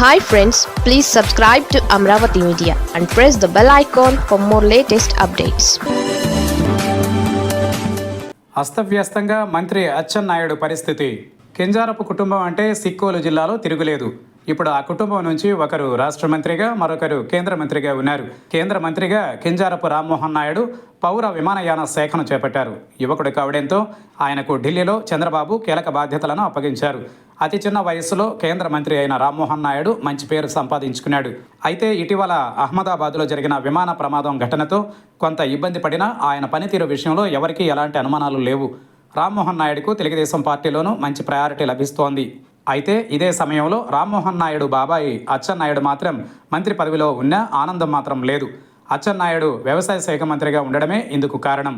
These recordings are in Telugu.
Hi friends please subscribe to Amaravati media and press the bell icon for more latest updates అస్తవ్యస్తంగా మంత్రి అచ్చెన్నాయుడు పరిస్థితి. కింజారపు కుటుంబం అంటే సిక్కోలు జిల్లాలో తిరుగులేదు. ఇప్పుడు ఆ కుటుంబం నుంచి ఒకరు రాష్ట్ర మంత్రిగా మరొకరు కేంద్ర మంత్రిగా ఉన్నారు. కేంద్ర మంత్రిగా కింజారపు రామ్మోహన్ నాయుడు పౌర విమానయాన శాఖను చేపట్టారు. యువకుడు కావడంతో ఆయనకు ఢిల్లీలో చంద్రబాబు కీలక బాధ్యతలను అప్పగించారు. అతి చిన్న వయస్సులో కేంద్ర మంత్రి అయిన రామ్మోహన్ నాయుడు మంచి పేరు సంపాదించుకున్నాడు. అయితే ఇటీవల అహ్మదాబాద్లో జరిగిన విమాన ప్రమాదం ఘటనతో కొంత ఇబ్బంది పడినా ఆయన పనితీరు విషయంలో ఎవరికీ ఎలాంటి అనుమానాలు లేవు. రామ్మోహన్ నాయుడుకు తెలుగుదేశం పార్టీలోనూ మంచి ప్రయారిటీ లభిస్తోంది. అయితే ఇదే సమయంలో రామ్మోహన్ నాయుడు బాబాయి అచ్చెన్నాయుడు మాత్రం మంత్రి పదవిలో ఉన్న ఆనందం మాత్రం లేదు. అచ్చెన్నాయుడు వ్యవసాయ శాఖ మంత్రిగా ఉండడమే ఇందుకు కారణం.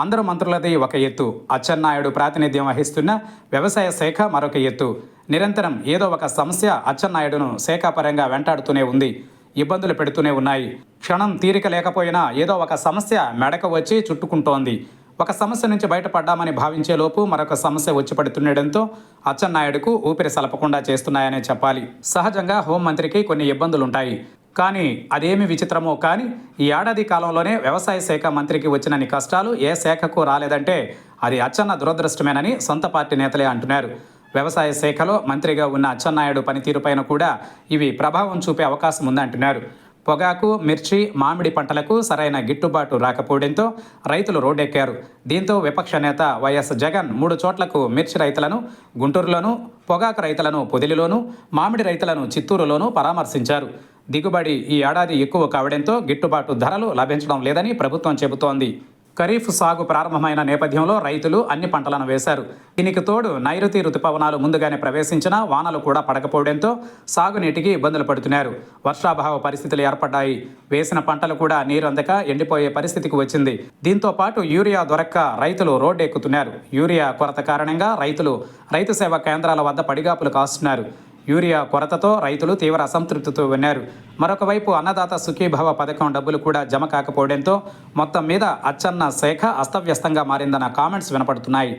అందరు మంత్రులది ఒక ఎత్తు. అచ్చెన్నాయుడు ప్రాతినిధ్యం వహిస్తున్న వ్యవసాయ శాఖ మరొక ఎత్తు. నిరంతరం ఏదో ఒక సమస్య అచ్చెన్నాయుడును శాఖాపరంగా వెంటాడుతూనే ఉంది. ఇబ్బందులు పెడుతూనే ఉన్నాయి. క్షణం తీరిక లేకపోయినా ఏదో ఒక సమస్య మెడక వచ్చి చుట్టుకుంటోంది. ఒక సమస్య నుంచి బయటపడ్డామని భావించే లోపు మరొక సమస్య వచ్చి పడుతుండటంతో అచ్చెన్నాయుడుకు ఊపిరి సలపకుండా చేస్తున్నాయనే చెప్పాలి. సహజంగా హోంమంత్రికి కొన్ని ఇబ్బందులుంటాయి. కానీ అదేమి విచిత్రమో కానీ ఈ ఏడాది కాలంలోనే వ్యవసాయ శాఖ మంత్రికి వచ్చినన్ని కష్టాలు ఏ శాఖకు రాలేదంటే అది అచ్చన్న దురదృష్టమేనని సొంత పార్టీ నేతలే అంటున్నారు. వ్యవసాయ శాఖలో మంత్రిగా ఉన్న అచ్చెన్నాయుడు పనితీరుపైన కూడా ఇవి ప్రభావం చూపే అవకాశం ఉందంటున్నారు. పొగాకు మిర్చి మామిడి పంటలకు సరైన గిట్టుబాటు రాకపోవడంతో రైతులు రోడ్డెక్కారు. దీంతో విపక్ష నేత వైఎస్ జగన్ మూడు చోట్లకు మిర్చి రైతులను గుంటూరులోను పొగాకు రైతులను పొదిలిలోను మామిడి రైతులను చిత్తూరులోను పరామర్శించారు. దిగుబడి ఈ ఏడాది ఎక్కువ కావడంతో గిట్టుబాటు ధరలు లభించడం లేదని ప్రభుత్వం చెబుతోంది. ఖరీఫ్ సాగు ప్రారంభమైన నేపథ్యంలో రైతులు అన్ని పంటలను వేశారు. దీనికి తోడు నైరుతి రుతుపవనాలు ముందుగానే ప్రవేశించినా వానలు కూడా పడకపోవడంతో సాగునీటికి ఇబ్బందులు పడుతున్నారు. వర్షాభావ పరిస్థితులు ఏర్పడ్డాయి. వేసిన పంటలు కూడా నీరు అందక ఎండిపోయే పరిస్థితికి వచ్చింది. దీంతో పాటు యూరియా దొరక్క రైతులు రోడ్డెక్కుతున్నారు. యూరియా కొరత కారణంగా రైతులు రైతు సేవా కేంద్రాల వద్ద పడిగాపులు కాస్తున్నారు. యూరియా కొరతతో రైతులు తీవ్ర అసంతృప్తితో ఉన్నారు. మరొకవైపు అన్నదాత సుఖీభవ పథకం డబ్బులు కూడా జమ కాకపోవడంతో మొత్తం మీద అచ్చన్న శాఖ అస్తవ్యస్తంగా మారిందన్న కామెంట్స్ వినపడుతున్నాయి.